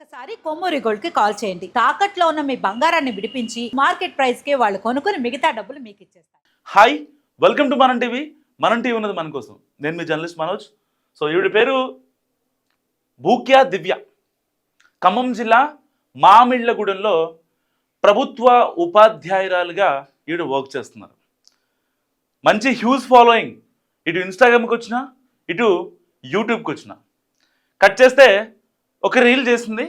ఒక్కసారి కొమ్మూరి గోల్డ్కి కాల్ చేయండి. తాకట్లో ఉన్న మీ బంగారాన్ని విడిపించి మార్కెట్ ప్రైస్కి వాళ్ళు కొనుక్కుని మిగతా డబ్బులు మీకు ఇచ్చేస్తారు. Hi welcome to Manam TV. Manam TV ఉన్నది మన కోసం. నేను మీ జర్నలిస్ట్ మనోజ్. సో ఈవిడ పేరు భూక్యా దివ్య. ఖమ్మం జిల్లా మామిళ్ళగూడెంలో ప్రభుత్వ ఉపాధ్యాయురాలుగా ఈవిడ వర్క్ చేస్తున్నారు. మంచి హ్యూజ్ ఫాలోయింగ్. ఇటు ఇన్స్టాగ్రామ్కి వచ్చిన ఇటు యూట్యూబ్కి వచ్చిన. కట్ చేస్తే ఒక రీల్ చేసింది.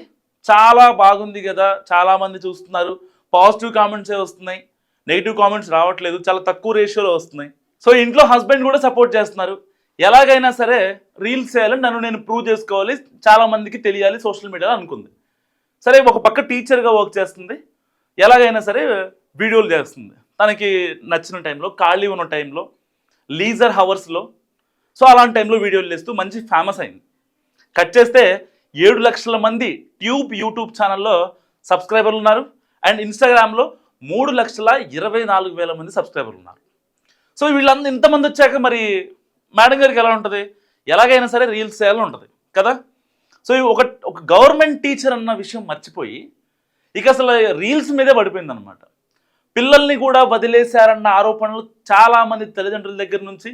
చాలా బాగుంది కదా చాలామంది చూస్తున్నారు. పాజిటివ్ కామెంట్సే వస్తున్నాయి. నెగిటివ్ కామెంట్స్ రావట్లేదు. చాలా తక్కువ రేషియోలో వస్తున్నాయి. సో ఇంట్లో హస్బెండ్ కూడా సపోర్ట్ చేస్తున్నారు. ఎలాగైనా సరే రీల్స్ చేయాలని నన్ను నేను ప్రూవ్ చేసుకోవాలి చాలా మందికి తెలియాలి సోషల్ మీడియాలో అనుకుంది. సరే ఒక పక్క టీచర్గా వర్క్ చేస్తుంది. ఎలాగైనా సరే వీడియోలు చేస్తుంది. తనకి నచ్చిన టైంలో ఖాళీ ఉన్న టైంలో లీజర్ హవర్స్లో సో అలాంటి టైంలో వీడియోలు చేస్తూ మంచి ఫేమస్ అయింది. కట్ చేస్తే ఏడు లక్షల మంది ట్యూబ్ యూట్యూబ్ ఛానల్లో సబ్స్క్రైబర్లు ఉన్నారు. అండ్ ఇన్స్టాగ్రామ్లో మూడు లక్షల ఇరవై నాలుగు వేల మంది సబ్స్క్రైబర్లు ఉన్నారు. సో వీళ్ళందరూ ఇంతమంది వచ్చాక మరి మేడం గారికి ఎలా ఉంటుంది? ఎలాగైనా సరే రీల్స్ చేయాలని ఉంటుంది కదా? సో ఒక ఒక గవర్నమెంట్ టీచర్ అన్న విషయం మర్చిపోయి ఇక అసలు రీల్స్ మీదే పడిపోయింది అనమాట పిల్లల్ని కూడా వదిలేశారన్న ఆరోపణలు చాలామంది తల్లిదండ్రుల దగ్గర నుంచి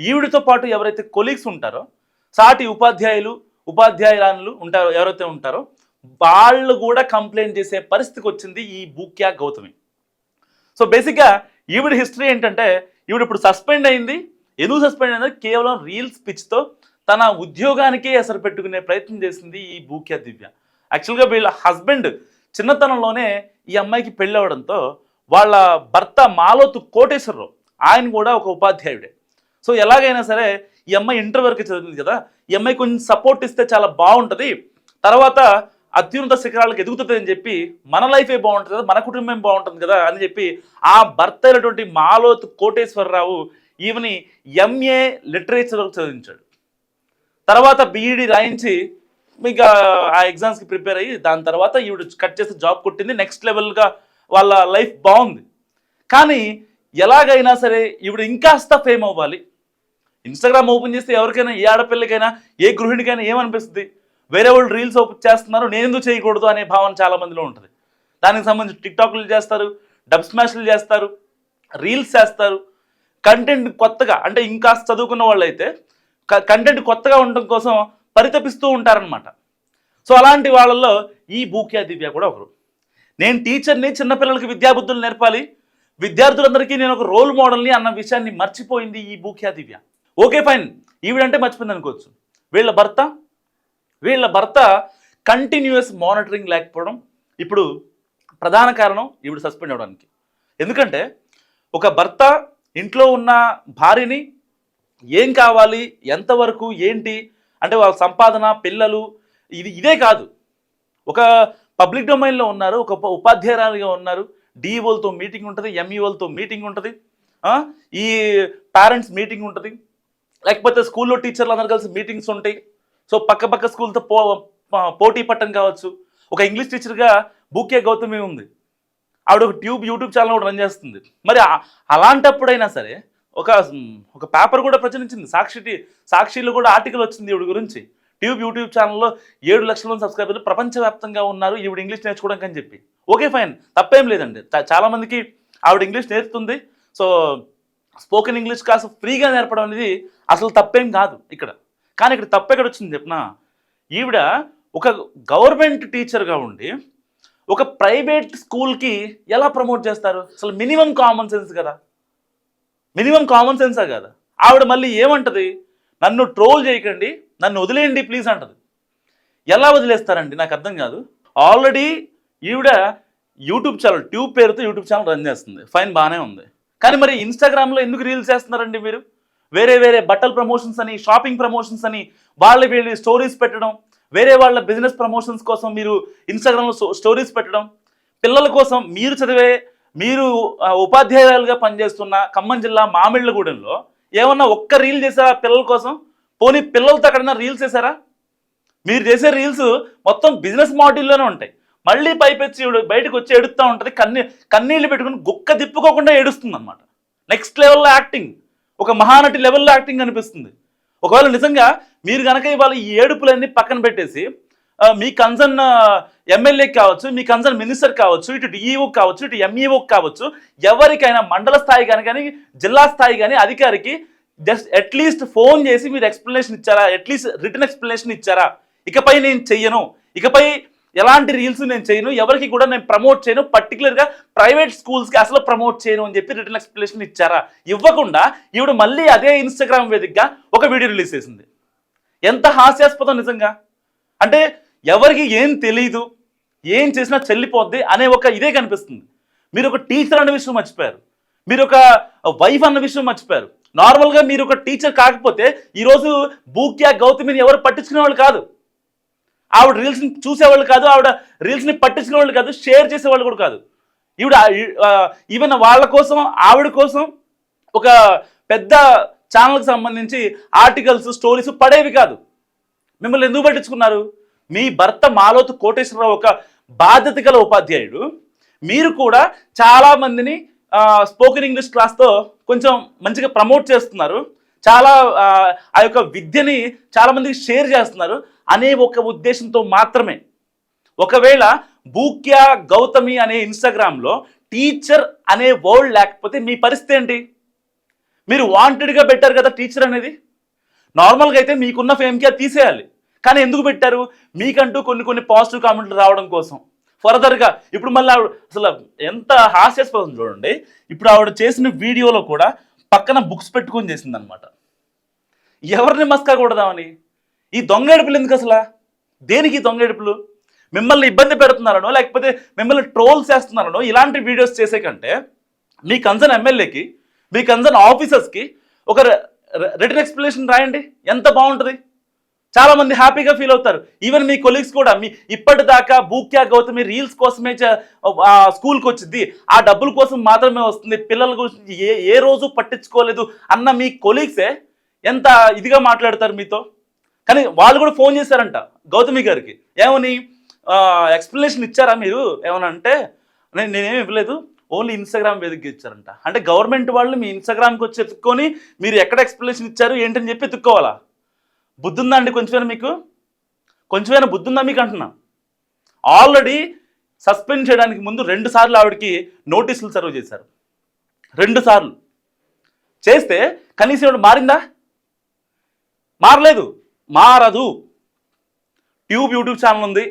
ఈవిడితో పాటు ఎవరైతే కొలీగ్స్ ఉంటారో సాటి ఉపాధ్యాయులు ఉపాధ్యాయురాలు ఉంటారో ఎవరైతే ఉంటారో వాళ్ళు కూడా కంప్లైంట్ చేసే పరిస్థితికి వచ్చింది ఈ బూక్యా గౌతమి. సో బేసిక్గా ఈవిడ హిస్టరీ ఏంటంటే ఈవిడ ఇప్పుడు సస్పెండ్ అయింది. ఎందుకు సస్పెండ్ అయింది? కేవలం రీల్స్ పిచ్తో తన ఉద్యోగానికే ఎసరు పెట్టుకునే ప్రయత్నం చేసింది ఈ బూక్యా దివ్య. యాక్చువల్గా వీళ్ళ హస్బెండ్ చిన్నతనంలోనే ఈ అమ్మాయికి పెళ్ళి అవ్వడంతో వాళ్ళ భర్త మాలోతు కోటేశ్వరరావు ఆయన కూడా ఒక ఉపాధ్యాయుడే. సో ఎలాగైనా సరే ఈ అమ్మాయి ఇంటర్ వరకు చదివింది కదా ఈ అమ్మాయి కొంచెం సపోర్ట్ ఇస్తే చాలా బాగుంటుంది. తర్వాత అత్యున్నత శిఖరాలకు ఎదుగుతుంది అని చెప్పి మన లైఫే బాగుంటుంది కదా మన కుటుంబం బాగుంటుంది కదా అని చెప్పి ఆ భర్త అయినటువంటి మాలోత్ కోటేశ్వరరావు ఈమెని ఎంఏ లిటరేచర్ చదివించాడు. తర్వాత బీఈడి రాయించి మీకు ఆ ఎగ్జామ్స్కి ప్రిపేర్ అయ్యి దాని తర్వాత ఈవిడ కట్ చేసి జాబ్ కొట్టింది. నెక్స్ట్ లెవెల్గా వాళ్ళ లైఫ్ బాగుంది. కానీ ఎలాగైనా సరే ఈవిడ ఇంకాస్త ఫేమ్ అవ్వాలి. ఇన్స్టాగ్రామ్ ఓపెన్ చేస్తే ఎవరికైనా ఏ ఆడపిల్లకైనా ఏ గృహిణికైనా ఏమనిపిస్తుంది? వేరే వాళ్ళు రీల్స్ ఓపెన్ చేస్తున్నారు నేను ఎందుకు చేయకూడదు అనే భావన చాలా మందిలో ఉంటుంది. దానికి సంబంధించి టిక్టాక్లు చేస్తారు డబ్ స్మాష్లు చేస్తారు రీల్స్ చేస్తారు. కంటెంట్ కొత్తగా అంటే ఇంకా చదువుకున్న వాళ్ళైతే కంటెంట్ కొత్తగా ఉండడం కోసం పరితపిస్తూ ఉంటారనమాట సో అలాంటి వాళ్ళల్లో ఈ భూక్యా దివ్య కూడా ఒకరు. నేను టీచర్ని చిన్నపిల్లలకి విద్యాబుద్ధులు నేర్పాలి. విద్యార్థులందరికీ నేను ఒక రోల్ మోడల్ని అన్న విషయాన్ని మర్చిపోయింది ఈ భూక్యా దివ్య. Okay fine. ఈవిడంటే మర్చిపోయింది అనుకోవచ్చు. వీళ్ళ భర్త వీళ్ళ భర్త కంటిన్యూస్ మానిటరింగ్ లేకపోవడం ఇప్పుడు ప్రధాన కారణం ఈవిడ సస్పెండ్ అవ్వడానికి. ఎందుకంటే ఒక భర్త ఇంట్లో ఉన్న భార్యని ఏం కావాలి ఎంతవరకు ఏంటి అంటే వాళ్ళ సంపాదన పిల్లలు ఇది ఇదే కాదు. ఒక పబ్లిక్ డొమైన్లో ఉన్నారు ఒక ఉపాధ్యాయురాలుగా ఉన్నారు డిఈఓలతో మీటింగ్ ఉంటుంది ఎంఈఓలతో మీటింగ్ ఉంటుంది ఈ పేరెంట్స్ మీటింగ్ ఉంటుంది లేకపోతే స్కూల్లో టీచర్లు అందరూ కలిసి మీటింగ్స్ ఉంటాయి. సో పక్క పక్క స్కూల్తో పో పోటీ పట్టం కావచ్చు. ఒక ఇంగ్లీష్ టీచర్గా బూకే గౌతమి ఉంది. ఆవిడ ఒక ట్యూబ్ యూట్యూబ్ ఛానల్ కూడా రన్ చేస్తుంది. మరి అలాంటప్పుడైనా సరే ఒక ఒక పేపర్ కూడా ప్రచురించింది. సాక్షి సాక్షిలో కూడా ఆర్టికల్ వచ్చింది ఈవిడ గురించి. ట్యూబ్ యూట్యూబ్ ఛానల్లో ఏడు లక్షల మంది సబ్స్క్రైబర్లు ప్రపంచవ్యాప్తంగా ఉన్నారు. ఈవిడ ఇంగ్లీష్ నేర్చుకోవడానికి అని చెప్పి. Okay fine. తప్పేం లేదండి. చాలామందికి ఆవిడ ఇంగ్లీష్ నేర్చుతుంది సో స్పోకెన్ ఇంగ్లీష్ క్లాస్ ఫ్రీగా నేర్పడం అనేది అసలు తప్పేం కాదు ఇక్కడ. కానీ ఇక్కడ తప్పు ఎక్కడ వచ్చింది చెప్పిన? ఈవిడ ఒక గవర్నమెంట్ టీచర్గా ఉండి ఒక ప్రైవేట్ స్కూల్కి ఎలా ప్రమోట్ చేస్తారు? అసలు మినిమం కామన్ సెన్స్ కదా. మినిమం కామన్ సెన్సా కదా? ఆవిడ మళ్ళీ ఏమంటది? నన్ను ట్రోల్ చేయకండి నన్ను వదిలేయండి ప్లీజ్ అంటది. ఎలా వదిలేస్తారండి? నాకు అర్థం కాదు. ఆల్రెడీ ఈవిడ యూట్యూబ్ ఛానల్ ట్యూబ్ పేరుతో యూట్యూబ్ ఛానల్ రన్ చేస్తుంది. ఫైన్ బాగానే ఉంది. కానీ మరి ఇన్స్టాగ్రామ్లో ఎందుకు రీల్స్ చేస్తున్నారండి మీరు? వేరే వేరే బట్టల ప్రమోషన్స్ అని షాపింగ్ ప్రమోషన్స్ అని వాళ్ళ వీళ్ళు స్టోరీస్ పెట్టడం వేరే వాళ్ళ బిజినెస్ ప్రమోషన్స్ కోసం మీరు ఇన్స్టాగ్రామ్లో స్టోరీస్ పెట్టడం పిల్లల కోసం మీరు చదివే మీరు ఉపాధ్యాయులుగా పనిచేస్తున్న ఖమ్మం జిల్లా మామిళ్ళగూడెంలో ఏమన్నా ఒక్క రీల్ చేశారా పిల్లల కోసం? పోనీ పిల్లలతో అక్కడన్నా రీల్స్ చేశారా? మీరు చేసే రీల్స్ మొత్తం బిజినెస్ మాడ్యూల్లోనే ఉంటాయి. మళ్ళీ పైపెచ్చి బయటకు వచ్చి ఎడుతూ ఉంటుంది. కన్నీ కన్నీళ్ళు పెట్టుకుని గుక్క తిప్పుకోకుండా ఏడుస్తుంది అనమాట నెక్స్ట్ లెవెల్లో యాక్టింగ్ ఒక మహానటి లెవెల్లో యాక్టింగ్ అనిపిస్తుంది. ఒకవేళ నిజంగా మీరు కనుక ఇవాళ ఈ ఏడుపులన్నీ పక్కన పెట్టేసి మీ కన్సర్న్ ఎమ్మెల్యే కావచ్చు మీ కన్సర్న్ మినిస్టర్ కావచ్చు ఇటు డిఈఓ కావచ్చు ఇటు ఎంఈఓ కావచ్చు ఎవరికైనా మండల స్థాయి కానీ కానీ జిల్లా స్థాయి కానీ అధికారికి జస్ట్ అట్లీస్ట్ ఫోన్ చేసి మీరు ఎక్స్ప్లెనేషన్ ఇచ్చారా? అట్లీస్ట్ రిటర్న్ ఎక్స్ప్లెనేషన్ ఇచ్చారా? ఇకపై నేను చెయ్యను. ఇకపై ఎలాంటి రీల్స్ నేను చేయను ఎవరికి కూడా నేను ప్రమోట్ చేయను పర్టికులర్గా ప్రైవేట్ స్కూల్స్కి అసలు ప్రమోట్ చేయను అని చెప్పి రిటర్న్ ఎక్స్ప్లెనేషన్ ఇచ్చారా? ఇవ్వకుండా ఈవిడ మళ్ళీ అదే ఇన్స్టాగ్రామ్ వేదికగా ఒక వీడియో రిలీజ్ చేసింది. ఎంత హాస్యాస్పదం నిజంగా? అంటే ఎవరికి ఏం తెలీదు ఏం చేసినా చెల్లిపోద్ది అనే ఒక ఇదే కనిపిస్తుంది. మీరు ఒక టీచర్ అనే విషయం మర్చిపోయారు. మీరు ఒక వైఫ్ అన్న విషయం మర్చిపోయారు. నార్మల్గా మీరు ఒక టీచర్ కాకపోతే ఈరోజు బూక్యా గౌతమిని ఎవరు పట్టించుకునే వాళ్ళు కాదు. ఆవిడ రీల్స్ని చూసేవాళ్ళు కాదు ఆవిడ రీల్స్ని పట్టించుకునే వాళ్ళు కాదు షేర్ చేసేవాళ్ళు కూడా కాదు. ఈవిడ ఈవెన్ వాళ్ళ కోసం ఆవిడ కోసం ఒక పెద్ద ఛానల్కి సంబంధించి ఆర్టికల్స్ స్టోరీస్ పడేవి కాదు. మిమ్మల్ని ఎందుకు పట్టించుకున్నారు? మీ భర్త మాలోతు కోటేశ్వరరావు ఒక బాధ్యత గల ఉపాధ్యాయుడు. మీరు కూడా చాలామందిని స్పోకెన్ ఇంగ్లీష్ క్లాస్తో కొంచెం మంచిగా ప్రమోట్ చేస్తున్నారు. చాలా ఆ, యొక్క విద్యని చాలామందికి షేర్ చేస్తున్నారు. అనే ఒక ఉద్దేశంతో మాత్రమే. ఒకవేళ బూక్య గౌతమి అనే ఇన్స్టాగ్రామ్లో టీచర్ అనే వర్డ్ లేకపోతే మీ పరిస్థితి ఏంటి? మీరు వాంటెడ్గా పెట్టారు కదా టీచర్ అనేది? నార్మల్గా అయితే మీకున్న ఫేమ్కి అది తీసేయాలి. కానీ ఎందుకు పెట్టారు? మీకంటూ కొన్ని కొన్ని పాజిటివ్ కామెంట్లు రావడం కోసం. ఫర్దర్గా ఇప్పుడు మళ్ళీ ఆవిడ అసలు ఎంత హాస్యాస్పదం చూడండి. ఇప్పుడు ఆవిడ చేసిన వీడియోలో కూడా పక్కన బుక్స్ పెట్టుకొని చేసిందనమాట ఎవరిని మస్కా కూడదామని? ఈ దొంగ ఏడుపులు ఎందుకు అసలు? దేనికి దొంగ ఏడుపులు? మిమ్మల్ని ఇబ్బంది పెడుతున్నారనో లేకపోతే మిమ్మల్ని ట్రోల్ చేస్తున్నారనో ఇలాంటి వీడియోస్ చేసే కంటే మీ కన్సర్న్ ఎమ్మెల్యేకి మీ కన్సర్న్ ఆఫీసర్స్కి ఒక రిటర్న్ ఎక్స్ప్లెనేషన్ రాయండి. ఎంత బాగుంటుంది? చాలామంది హ్యాపీగా ఫీల్ అవుతారు. ఈవెన్ మీ కొలీగ్స్ కూడా మీ ఇప్పటిదాకా బూక్యా గౌతమి రీల్స్ కోసమే స్కూల్కి వచ్చింది. ఆ డబ్బుల కోసం మాత్రమే వస్తుంది. పిల్లల గురించి ఏ ఏ రోజు పట్టించుకోలేదు అన్న మీ కొలీగ్సే ఎంత ఇదిగా మాట్లాడతారు మీతో? కానీ వాళ్ళు కూడా ఫోన్ చేశారంట గౌతమి గారికి. ఏమని? ఎక్స్ప్లెనేషన్ ఇచ్చారా మీరు? ఏమని అంటే నేను నేనేమి ఇవ్వలేదు ఓన్లీ ఇన్స్టాగ్రామ్ వేదిక ఇచ్చారంట. అంటే గవర్నమెంట్ వాళ్ళు మీ ఇన్స్టాగ్రామ్కి వచ్చి ఎత్తుక్కొని మీరు ఎక్కడ ఎక్స్ప్లెనేషన్ ఇచ్చారు ఏంటని చెప్పి ఎత్తుక్కోవాలా? బుద్ధి ఉందా అండి కొంచెమైనా మీకు? కొంచెమైనా బుద్ధి ఉందా మీకు అంటున్నా. ఆల్రెడీ సస్పెండ్ చేయడానికి ముందు రెండు సార్లు ఆవిడకి నోటీసులు సర్వ్ చేశారు. రెండు సార్లు. చేస్తే కనీసం ఆవిడ మారిందా? మారలేదు. మారదు. ట్యూబ్ యూట్యూబ్ ఛానల్ ఉంది.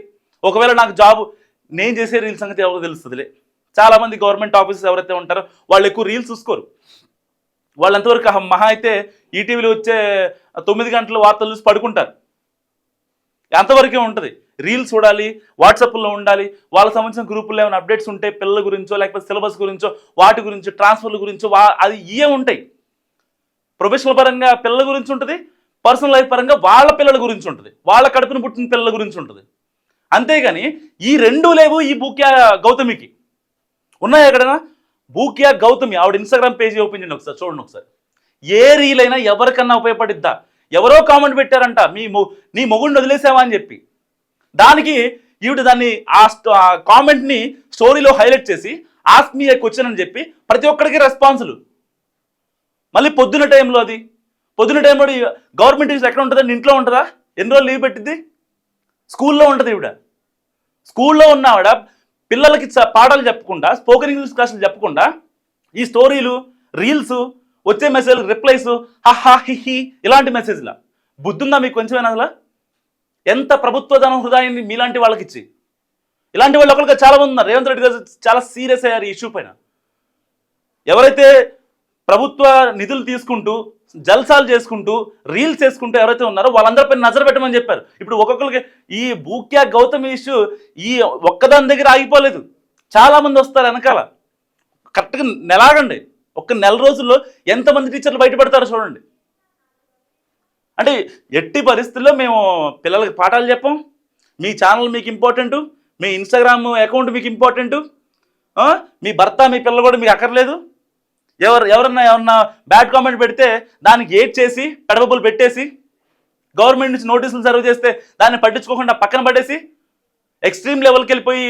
ఒకవేళ నాకు జాబ్ నేను చేసే రీల్స్ సంగతి ఎవరో తెలుస్తుందిలే. చాలామంది గవర్నమెంట్ ఆఫీసర్స్ ఎవరైతే ఉంటారో వాళ్ళు ఎక్కువ రీల్స్ చూసుకోరు. వాళ్ళు ఎంతవరకు మహా అయితే ఈటీవీలో వచ్చే తొమ్మిది గంటల వార్తలు చూసి పడుకుంటారు. అంతవరకే ఉంటుంది. రీల్స్ చూడాలి వాట్సాప్లో ఉండాలి వాళ్ళకి సంబంధించిన గ్రూపుల్లో ఏమైనా అప్డేట్స్ ఉంటే పిల్లల గురించో లేకపోతే సిలబస్ గురించో వాటి గురించో ట్రాన్స్ఫర్ల గురించో వా అది ఇవే ఉంటాయి. ప్రొఫెషనల్ పరంగా పిల్లల గురించి ఉంటుంది పర్సనల్ లైఫ్ పరంగా వాళ్ళ పిల్లల గురించి ఉంటుంది. వాళ్ళ కడుపును పుట్టిన పిల్లల గురించి ఉంటుంది. అంతేగాని ఈ రెండు లేవు ఈ భూక్యా గౌతమికి. ఉన్నాయి ఎక్కడైనా? భూక్యా గౌతమి ఆవిడ ఇన్స్టాగ్రామ్ పేజీ ఓపెన్ చేయండి ఒకసారి చూడండి ఒకసారి. ఏ రీల్ అయినా ఎవరికన్నా ఉపయోగపడిద్దా? ఎవరో కామెంట్ పెట్టారంట మీ నీ మొగుడిని వదిలేసావా? అని చెప్పి. దానికి ఈవిడ దాన్ని ఆ ఆ కామెంట్ని స్టోరీలో హైలైట్ చేసి ఆస్క్ మీ క్వశ్చన్ అని చెప్పి ప్రతి ఒక్కడికి రెస్పాన్సులు మళ్ళీ పొద్దున టైంలో అది. పొద్దున పడి గవర్నమెంట్ టీచర్ ఎక్కడ ఉంటుందండి ఇంట్లో ఉంటుందా? ఎన్ని రోజులు లీవ్ పెట్టింది స్కూల్లో ఉంటుంది ఈవిడ. స్కూల్లో ఉన్న ఆవిడ పిల్లలకి పాఠాలు చెప్పకుండా స్పోకెన్ ఇంగ్లీష్ క్లాసులు చెప్పకుండా ఈ స్టోరీలు రీల్స్ వచ్చే మెసేజ్ రిప్లైస్ హహా హిహి ఇలాంటి మెసేజ్లా బుద్ధుందా మీకు కొంచెమైనా అసలు ఎంత ప్రభుత్వ ధనం హృదయాన్ని మీలాంటి వాళ్ళకి ఇచ్చి ఇలాంటి వాళ్ళు ఒకరికి చాలా మంది ఉన్నారు. రేవంత్ రెడ్డి గారు చాలా సీరియస్ అయ్యారు ఈ ఇష్యూ పైన. ఎవరైతే ప్రభుత్వ నిధులు తీసుకుంటూ జల్సాలు చేసుకుంటూ రీల్స్ చేసుకుంటూ ఎవరైతే ఉన్నారో వాళ్ళందరిపై నజర పెట్టమని చెప్పారు. ఇప్పుడు ఒక్కొక్కరికి ఈ బూక్యా గౌతమ్ ఇష్యూ ఈ ఒక్కదాని దగ్గర ఆగిపోలేదు. చాలామంది వస్తారు వెనకాల. కరెక్ట్గా నెలాగండి. ఒక్క నెల రోజుల్లో ఎంతమంది టీచర్లు బయటపడతారో చూడండి. అంటే ఎట్టి పరిస్థితుల్లో మేము పిల్లలకి పాఠాలు చెప్పాం. మీ ఛానల్ మీకు ఇంపార్టెంటు. మీ ఇన్స్టాగ్రామ్ అకౌంట్ మీకు ఇంపార్టెంటు. మీ భర్త మీ పిల్లలు కూడా మీకు అక్కర్లేదు. ఎవరు ఎవరన్నా ఎవరన్నా బ్యాడ్ కామెంట్ పెడితే దానికి ఏడ్ చేసి పెడబులు పెట్టేసి గవర్నమెంట్ నుంచి నోటీసులు సర్వ్ చేస్తే దాన్ని పట్టించుకోకుండా పక్కన పడేసి ఎక్స్ట్రీమ్ లెవెల్కి వెళ్ళిపోయి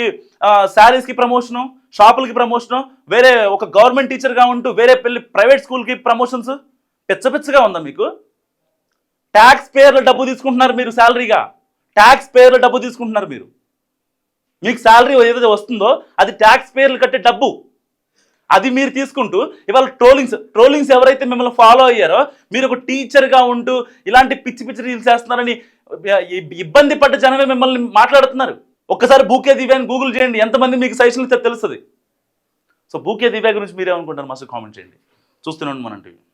శారీస్కి ప్రమోషను షాపులకి ప్రమోషను వేరే ఒక గవర్నమెంట్ టీచర్గా ఉంటూ వేరే పెళ్ళి ప్రైవేట్ స్కూల్కి ప్రమోషన్స్ పిచ్చ పిచ్చగా ఉందా మీకు? ట్యాక్స్ పేర్లో డబ్బు తీసుకుంటున్నారు మీరు శాలరీగా ట్యాక్స్ పేర్ల డబ్బు తీసుకుంటున్నారు మీరు. మీకు శాలరీ ఏదైతే వస్తుందో అది ట్యాక్స్ పేర్లు కట్టే డబ్బు. అది మీరు తీసుకుంటూ ఇవాళ ట్రోలింగ్స్ ట్రోలింగ్స్ ఎవరైతే మిమ్మల్ని ఫాలో అయ్యారో మీరు ఒక టీచర్గా ఉంటూ ఇలాంటి పిచ్చి పిచ్చి రీల్స్ చేస్తున్నారని ఇబ్బంది పడ్డ జనమే మిమ్మల్ని మాట్లాడుతున్నారు. ఒక్కసారి బూకే దివ్య అని గూగుల్ చేయండి. ఎంతమంది మీకు సజెషన్లు తెలుస్తుంది. సో బూకే దివ్య గురించి మీరేమనుకుంటారు మస్తు కామెంట్ చేయండి. చూస్తున్నాను మనం టీవీ.